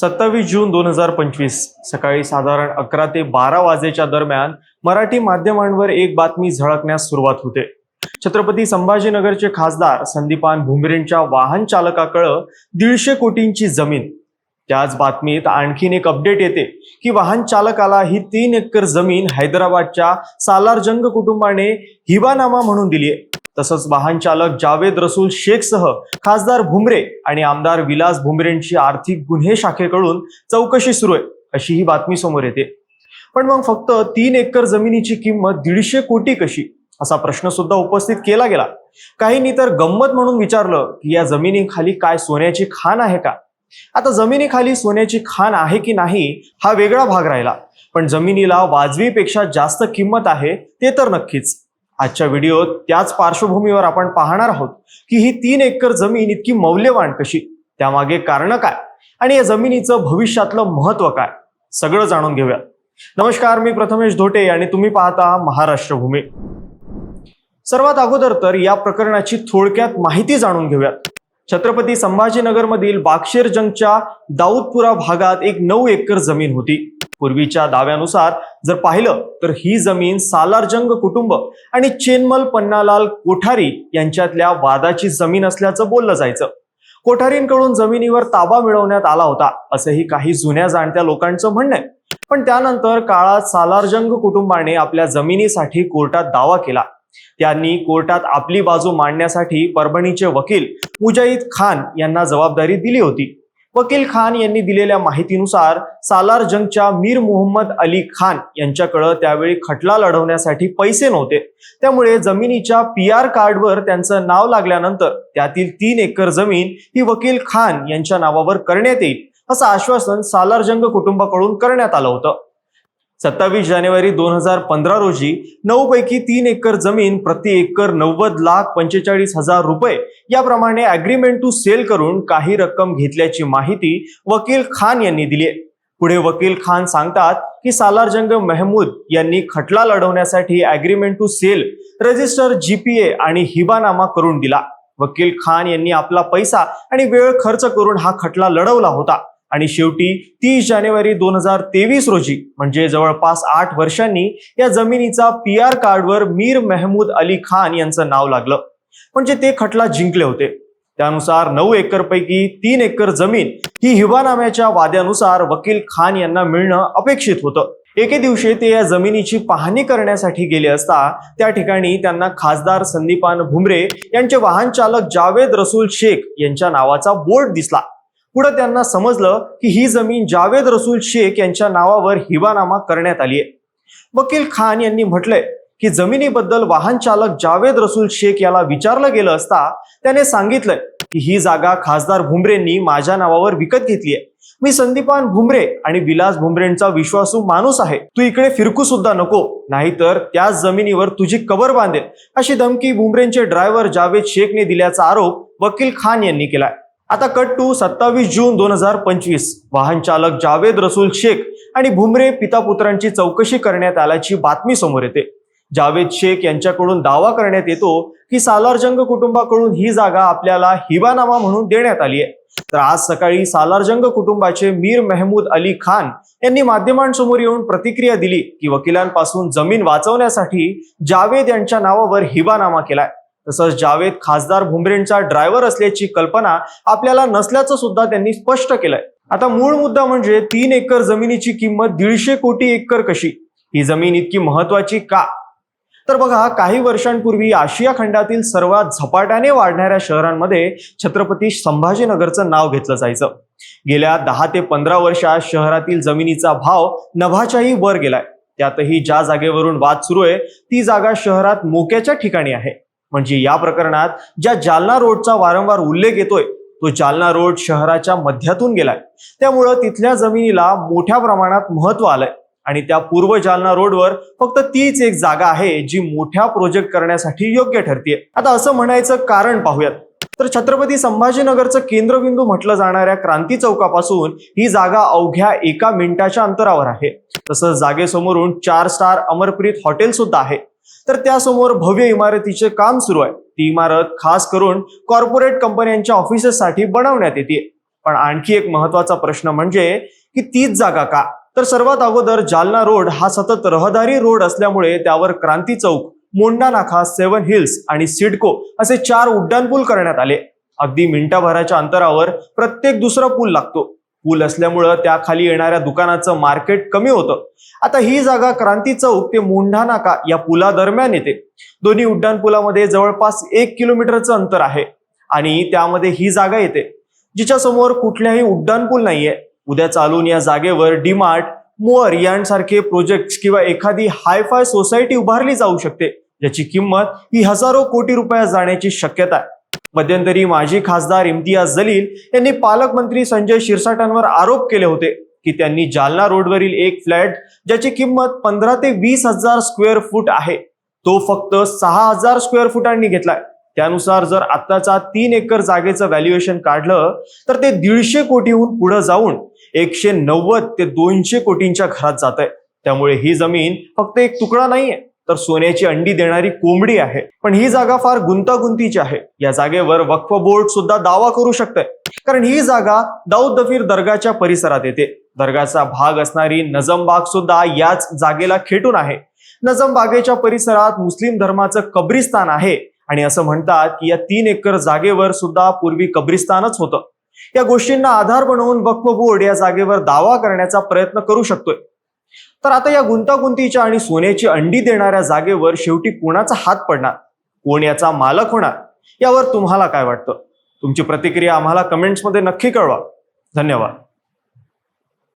सत्तावीस जून दोन हजार पंचवीस सकाळी साधारण अकरा ते बारा वाजेच्या दरम्यान मराठी माध्यमांवर एक बातमी झळकण्यास सुरुवात होते. छत्रपती संभाजीनगरचे खासदार संदीपान भुमरेंच्या वाहन चालकाकडं दीडशे कोटींची जमीन. त्याच बातमीत आणखीन एक अपडेट येते की वाहन चालकाला ही तीन एकर जमीन हैदराबादच्या सालारजंग कुटुंबाने हिबानामा म्हणून दिली आहे तसंच वाहन चालक जावेद रसूल शेखसह खासदार भुमरे आणि आमदार विलास भुमरेंची आर्थिक गुन्हे शाखेकडून चौकशी सुरू आहे अशी ही बातमी समोर येते. पण मग फक्त तीन एकर जमिनीची किंमत दीडशे कोटी कशी? असा प्रश्न सुद्धा उपस्थित केला गेला. काहींनी तर गंमत म्हणून विचारलं की या जमिनीखाली काय सोन्याची खाण आहे का? आता जमिनीखाली सोन्याची खाण आहे की नाही हा वेगळा भाग राहिला. पण जमिनीला वाजवीपेक्षा जास्त किंमत आहे ते तर नक्कीच. आजच्या व्हिडिओत त्याच पार्श्वभूमीवर आपण पाहणार आहोत की ही तीन एकर जमीन इतकी मौल्यवान कशी? त्यामागे कारण काय? आणि या जमिनीचं भविष्यातलं महत्त्व काय? सगळं जाणून घेऊया. नमस्कार मी प्रथमेश धोटे आणि तुम्ही पाहता महाराष्ट्र भूमी सर्वात अगोदर तर या प्रकरणाची थोडक्यात माहिती जाणून घेऊयात छत्रपती संभाजीनगरमधील बागशेर जंगच्या दाऊदपुरा भागात एक नऊ एकर जमीन होती. पूर्वीच्या दाव्यानुसार जर पाहिलं तर ही जमीन सालारजंग कुटुंब आणि चेन्मल पन्नालाल कोठारी यांच्यातल्या वादाची जमीन असल्याचं बोललं जायचं. कोठारींकडून जमिनीवर ताबा मिळवण्यात आला होता असंही काही जुन्या जाणत्या लोकांचं म्हणणं आहे. पण त्यानंतर काळात सालारजंग कुटुंबाने आपल्या जमिनीसाठी कोर्टात दावा केला. त्यांनी कोर्टात आपली बाजू मांडण्यासाठी परभणीचे वकील मुजाहिद खान यांना जबाबदारी दिली होती. वकील खान यांनी दिलेल्या माहितीनुसार सालार जंगच्या मीर मोहम्मद अली खान यांच्याकडे त्यावेळी खटला लढवण्यासाठी पैसे नव्हते. त्यामुळे जमिनीच्या पी आर कार्डवर त्यांचं नाव लागल्यानंतर त्यातील तीन एकर जमीन ही वकील खान यांच्या नावावर करण्यात येईल असं आश्वासन सालारजंग कुटुंबाकडून करण्यात आलं होतं. सत्तावीस जानेवारी दोन हजार पंधरा रोजी नऊ पैकी तीन एकर जमीन प्रति एकर नव्वद लाख पंचेचाळीस हजार रुपये याप्रमाणे अग्रीमेंट टू सेल करून काही रक्कम घेतल्याची माहिती वकील खान यांनी दिली आहे. पुढे वकील खान सांगतात की सालारजंग महमूद यांनी खटला लढवण्यासाठी agreement to sale register GPA आणि हिबानामा करून दिला. वकील खान यांनी आपला पैसा आणि वेळ खर्च करून हा खटला लढवला होता. आणि शेवटी तीस जानेवारी दोन हजार तेवीस रोजी म्हणजे जवळपास आठ वर्षांनी या जमिनीचा पी आर कार्डवर मीर मेहमूद अली खान यांचं नाव लागलं. म्हणजे ते खटला जिंकले होते. त्यानुसार नऊ एकर पैकी तीन एकर जमीन ही हिवानाम्याच्या वाद्यानुसार वकील खान यांना मिळणं अपेक्षित होतं. एके दिवशी ते या जमिनीची पाहणी करण्यासाठी गेले असता त्या ठिकाणी त्यांना खासदार संदीपान भुमरे यांचे वाहन चालक जावेद रसूल शेख यांच्या नावाचा बोर्ड दिसला. पुढे त्यांना समजलं की ही जमीन जावेद रसूल शेख यांच्या नावावर हिबानामा करण्यात आली आहे वकील खान यांनी म्हटलंय की जमिनीबद्दल वाहन चालक जावेद रसूल शेख याला विचारलं गेलं असता त्याने सांगितलंय की ही जागा खासदार भुमरेंनी माझ्या नावावर विकत घेतली आहे मी संदीपान भुमरे आणि विलास भुमरेंचा विश्वासू माणूस आहे. तू इकडे फिरकू सुद्धा नको नाहीतर त्याच जमिनीवर तुझी कबर बांधेल अशी धमकी भुमरेंचे ड्रायव्हर जावेद शेखने दिल्याचा आरोप वकील खान यांनी केलाय. आता कट टू सत्तावीस जून दोन हजार पंचवीस. वाहन चालक जावेद रसूल शेख आणि भुमरे पिता पुत्रांची चौकशी करण्यात आल्याची बातमी समोर येते. जावेद शेख यांच्याकडून दावा करण्यात येतो की सालारजंग कुटुंबाकडून ही जागा आपल्याला हिबानामा म्हणून देण्यात आली आहे. तर आज सकाळी सालारजंग कुटुंबाचे मीर मेहमूद अली खान यांनी माध्यमांसमोर येऊन प्रतिक्रिया दिली की वकिलांपासून जमीन वाचवण्यासाठी जावेद यांच्या नावावर हिबानामा केलाय. तसंच जावेद खासदार भुमरेंचा ड्रायव्हर असल्याची कल्पना आपल्याला नसल्याचं सुद्धा त्यांनी स्पष्ट केलंय. आता मूळ मुद्दा म्हणजे तीन एकर जमिनीची किंमत दीडशे कोटी एकर कशी? ही जमीन इतकी महत्वाची का? तर बघा काही वर्षांपूर्वी आशिया खंडातील सर्वात झपाट्याने वाढणाऱ्या शहरांमध्ये छत्रपती संभाजीनगरचं नाव घेतलं जायचं. गेल्या दहा ते पंधरा वर्षात शहरातील जमिनीचा भाव नभाच्याही वर गेलाय. त्यातही ज्या जागेवरून वाद सुरू आहे ती जागा शहरात मोक्याच्या ठिकाणी आहे. म्हणजे या प्रकरणात ज्या जालना रोडचा वारंवार उल्लेख येतोय तो जालना रोड शहराच्या मध्यातून गेलाय. त्यामुळं तिथल्या जमिनीला मोठ्या प्रमाणात महत्त्व आलंय. आणि त्या पूर्व जालना रोडवर फक्त तीच एक जागा आहे जी मोठ्या प्रोजेक्ट करण्यासाठी योग्य ठरते आता असं म्हणायचं कारण पाहूयात. तर छत्रपती संभाजीनगरचं केंद्रबिंदू म्हटलं जाणाऱ्या क्रांती चौकापासून ही जागा अवघ्या एका मिनिटाच्या अंतरावर आहे. तसंच जागेसमोरून चार स्टार अमरप्रीत हॉटेल सुद्धा आहे. तर त्यासमोर भव्य इमारतीचे काम सुरू आहे. ती इमारत खास करून कॉर्पोरेट कंपन्यांच्या ऑफिसेससाठी बनवण्यात येते. पण आणखी एक महत्त्वाचा प्रश्न म्हणजे की तीच जागा का? तर सर्वात अगोदर जालना रोड हा सतत रहदारी रोड असल्यामुळे त्यावर क्रांती चौक मोंडा नाका सेव्हन हिल्स आणि सिडको असे चार उड्डाणपूल करण्यात आले. अगदी मिनिटाभराच्या अंतरावर प्रत्येक दुसरा पूल लागतो. पूल असल्यामुळं त्याखाली येणाऱ्या दुकानाचं मार्केट कमी होतं. आता ही जागा क्रांती चौक ते मोंढा नाका या पुलादरम्यान येते. दोन्ही उड्डाणपुलामध्ये जवळपास एक किलोमीटरचं अंतर आहे आणि त्यामध्ये ही जागा येते जिच्या समोर कुठल्याही उड्डाणपूल नाहीये. उद्या चालून या जागेवर डीमार्ट मोअर यांसारखे प्रोजेक्ट किंवा एखादी हायफाय सोसायटी उभारली जाऊ शकते ज्याची किंमत ही हजारो कोटी रुपयात जाण्याची शक्यता आहे. मध्यंतरी माजी खासदार इम्तियाज जलील यांनी पालकमंत्री संजय शिरसाटांवर आरोप केले होते की त्यांनी जालना रोडवरील एक फ्लॅट ज्याची किंमत पंधरा ते वीस हजार स्क्वेअर फूट आहे तो फक्त सहा हजार स्क्वेअर फुटांनी घेतलाय. त्यानुसार जर आत्ताचा तीन एकर जागेचं व्हॅल्युएशन काढलं तर ते दीडशे कोटीहून पुढे जाऊन एकशे नव्वद ते दोनशे कोटींच्या घरात जात आहे त्यामुळे ही जमीन फक्त एक तुकडा नाहीये. तर सोन्याची अंडी देणारी कोंबडी आहे. पण ही जागा फार गुंतागुंतीची आहे. या जागेवर वक्फ बोर्ड सुद्धा दावा करू शकतंय. कारण ही जागा दाऊद दफीर दर्गाच्या परिसरात येते. दर्गाचा भाग असणारी नजम बाग सुद्धा याच जागेला खेटून आहे. नजम बागेच्या परिसरात मुस्लिम धर्माचं कब्रिस्तान आहे. आणि असं म्हणतात की या तीन एकर जागेवर सुद्धा पूर्वी कब्रिस्तानच होतं. या गोष्टींना आधार बनवून वक्फ बोर्ड या जागेवर दावा करण्याचा प्रयत्न करू शकतोय. तर आता या गुंतागुंतीच्या आणि सोन्याची अंडी देणाऱ्या जागेवर शेवटी कोणाचा हात पडणार? कोण याचा मालक होणार? यावर तुम्हाला काय वाटतं? तुमची प्रतिक्रिया आम्हाला कमेंट्समध्ये नक्की कळवा. धन्यवाद.